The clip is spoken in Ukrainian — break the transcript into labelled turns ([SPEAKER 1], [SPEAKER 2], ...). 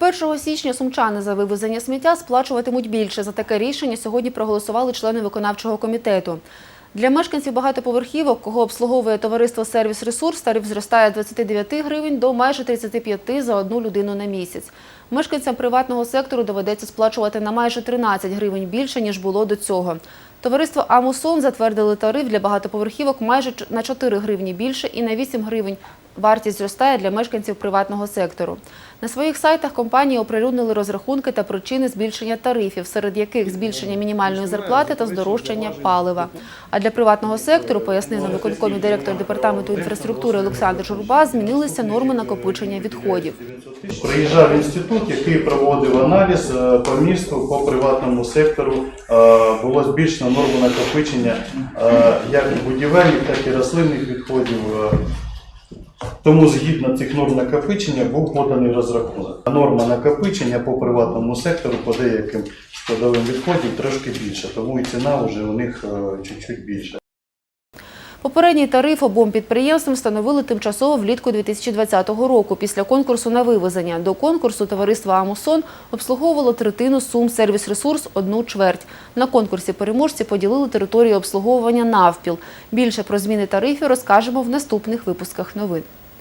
[SPEAKER 1] З 1 січня сумчани за вивезення сміття сплачуватимуть більше. За таке рішення сьогодні проголосували члени виконавчого комітету. Для мешканців багатоповерхівок, кого обслуговує товариство «Сервіс Ресурс», тариф зростає з 29 гривень до майже 35 за одну людину на місяць. Мешканцям приватного сектору доведеться сплачувати на майже 13 гривень більше, ніж було до цього. Товариство «Амусон» затвердили тариф для багатоповерхівок майже на 4 гривні більше і на 8 гривень вартість зростає для мешканців приватного сектору. На своїх сайтах компанії оприлюднили розрахунки та причини збільшення тарифів, серед яких збільшення мінімальної зарплати та здорожчання палива. А для приватного сектору, пояснив на виконкомі директор департаменту інфраструктури Олександр Журба, змінилися норми накопичення відходів.
[SPEAKER 2] Приїжджав інститут, який проводив аналіз е, по місту, по приватному сектору. Е, Було збільшено норму накопичення е, як будівельних, так і рослинних відходів. Тому згідно цих норм накопичення був поданий розрахунок. Норма накопичення по приватному сектору по деяким складовим відходів трошки більше, тому і ціна вже у них е, чуть-чуть більша.
[SPEAKER 1] Попередній тариф обом підприємствам встановили тимчасово влітку 2020 року після конкурсу на вивезення. До конкурсу товариство «Амусон» обслуговувало третину сум «Сервіс Ресурс» – одну чверть. На конкурсі переможці поділили територію обслуговування навпіл. Більше про зміни тарифів розкажемо в наступних випусках новин.